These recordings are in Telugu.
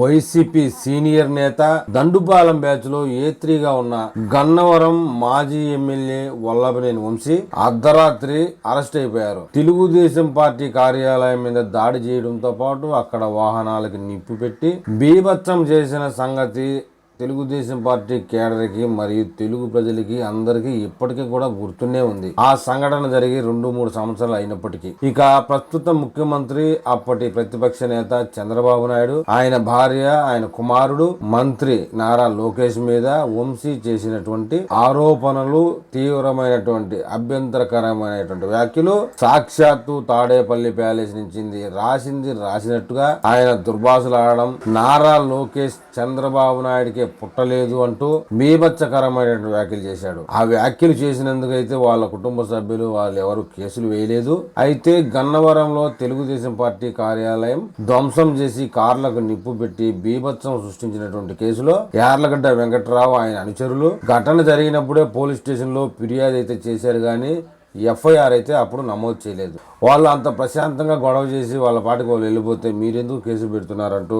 వైసీపీ సీనియర్ నేత దండుపాలెం బ్యాచ్లో ఏ త్రీగా ఉన్న గన్నవరం మాజీ ఎమ్మెల్యే వల్లభనేని వంశీ అర్ధరాత్రి అరెస్ట్ అయిపోయారు. తెలుగుదేశం పార్టీ కార్యాలయం మీద దాడి చేయడంతో పాటు అక్కడ వాహనాలకి నిప్పు పెట్టి బీభత్సం చేసిన సంగతి తెలుగుదేశం పార్టీ కేడర్కి మరియు తెలుగు ప్రజలకి అందరికీ ఇప్పటికీ కూడా గుర్తునే ఉంది. ఆ సంఘటన జరిగి రెండు మూడు సంవత్సరాలు అయినప్పటికీ. ఇక ప్రస్తుత ముఖ్యమంత్రి అప్పటి ప్రతిపక్ష నేత చంద్రబాబు నాయుడు ఆయన భార్య ఆయన కుమారుడు మంత్రి నారా లోకేష్ మీద వంశీ చేసినటువంటి ఆరోపణలు తీవ్రమైనటువంటి అభ్యంతరకరమైనటువంటి వ్యాఖ్యలు సాక్షాత్తు తాడేపల్లి ప్యాలెస్ నుంచి రాసింది రాసినట్టుగా ఆయన దుర్భాషలు ఆడడం నారా లోకేష్ చంద్రబాబు నాయుడికి పుట్టలేదు అంటూ బీభత్సకరమైనటువంటి వ్యాఖ్యలు చేశాడు. ఆ వ్యాఖ్యలు చేసినందుకైతే వాళ్ళ కుటుంబ సభ్యులు వాళ్ళు ఎవరు కేసులు వేయలేదు. అయితే గన్నవరంలో తెలుగుదేశం పార్టీ కార్యాలయం ధ్వంసం చేసి కార్లకు నిప్పు పెట్టి బీభత్సం సృష్టించినటువంటి కేసులో యార్లగడ్డ వెంకట్రావు ఆయన అనుచరులు. ఘటన జరిగినప్పుడే పోలీస్ స్టేషన్లో ఫిర్యాదు అయితే చేశారు కానీ ఎఫ్ఐఆర్ అయితే అప్పుడు నమోదు చేయలేదు. వాళ్ళు అంత ప్రశాంతంగా గొడవ చేసి వాళ్ళ పాటికి వాళ్ళు వెళ్ళిపోతే మీరెందుకు కేసు పెడుతున్నారంటూ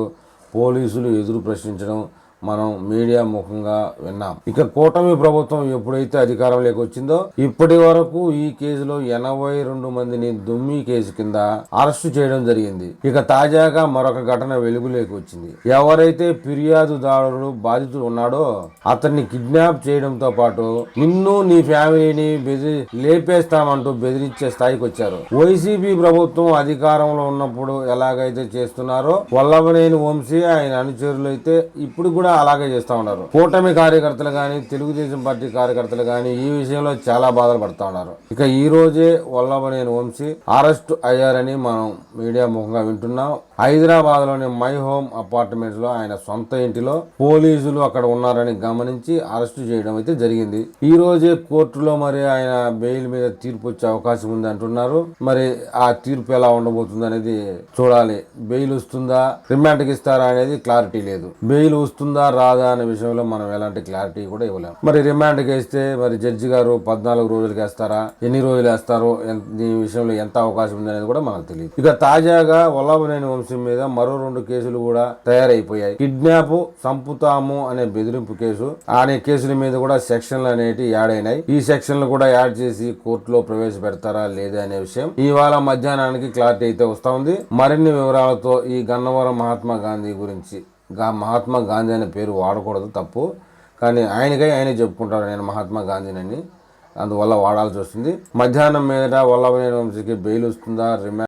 పోలీసులు ఎదురు ప్రశ్నించడం మనం మీడియా ముఖంగా విన్నాం. ఇక కూటమి ప్రభుత్వం ఎప్పుడైతే అధికారంలోకి వచ్చిందో ఇప్పటి వరకు ఈ కేసులో ఎనభై రెండు మందిని దుమ్మి కేసు కింద అరెస్టు చేయడం జరిగింది. ఇక తాజాగా మరొక ఘటన వెలుగులోకి వచ్చింది. ఎవరైతే ఫిర్యాదుదారుడు బాధితుడు ఉన్నాడో అతన్ని కిడ్నాప్ చేయడంతో పాటు నిన్ను నీ ఫ్యామిలీని బెదిరి లేపేస్తామంటూ బెదిరించే స్థాయికి వచ్చారు. వైసీపీ ప్రభుత్వం అధికారంలో ఉన్నప్పుడు ఎలాగైతే చేస్తున్నారో వల్లభనేని వంశీ ఆయన అనుచరులు అయితే ఇప్పుడు కూడా అలాగే చేస్తూ ఉన్నారు. కూటమి కార్యకర్తలు కానీ తెలుగుదేశం పార్టీ కార్యకర్తలు కానీ ఈ విషయంలో చాలా బాధలు పడతా ఉన్నారు. ఇక ఈ రోజే వల్లభనేని వంశీ అరెస్ట్ అయ్యారని మనం మీడియా ముఖంగా వింటున్నాం. హైదరాబాద్లోని మై హోమ్ అపార్ట్మెంట్స్లో ఆయన సొంత ఇంటిలో పోలీసులు అక్కడ ఉన్నారని గమనించి అరెస్ట్ చేయడం అయితే జరిగింది. ఈ రోజే కోర్టులో మరి ఆయన బెయిల్ మీద తీర్పు వచ్చే అవకాశం ఉంది అంటున్నారు. మరి ఆ తీర్పు ఎలా ఉండబోతుంది అనేది చూడాలి. బెయిల్ వస్తుందా రిమాండ్కి ఇస్తారా అనేది క్లారిటీ లేదు. బెయిల్ వస్తుందా రాదా అనే విషయంలో మనం ఎలాంటి క్లారిటీ కూడా ఇవ్వలేము మరి రిమాండ్కి వేస్తే మరి జడ్జి గారు పద్నాలుగు రోజులకి వేస్తారా ఎన్ని రోజులు వేస్తారో ఈ దీని విషయంలో ఎంత అవకాశం ఉంది అనేది కూడా మనకు తెలియదు. ఇక తాజాగా వల్లభనేని వంశం మీద మరో రెండు కేసులు కూడా తయారైపోయాయి. కిడ్నాప్ సంపుతాము అనే బెదిరింపు కేసు అనే కేసుల మీద కూడా సెక్షన్లు అనేవి యాడ్ అయినాయి. ఈ సెక్షన్లు కూడా యాడ్ చేసి కోర్టులో ప్రవేశపెడతారా లేదా అనే విషయం ఇవాళ మధ్యాహ్నానికి క్లారిటీ అయితే వస్తా ఉంది. మరిన్ని వివరాలతో ఈ గన్నవరం మహాత్మా గాంధీ గురించి. మహాత్మా గాంధీ అనే పేరు వాడకూడదు తప్పు. కానీ ఆయనకై ఆయనే చెప్పుకుంటారు నేను మహాత్మా గాంధీనని. అందువల్ల వాడాల్సి వస్తుంది. మధ్యాహ్నం మీద వల్లభనేని వంశీకి బెయిల్ వస్తుందా? రిమాండ్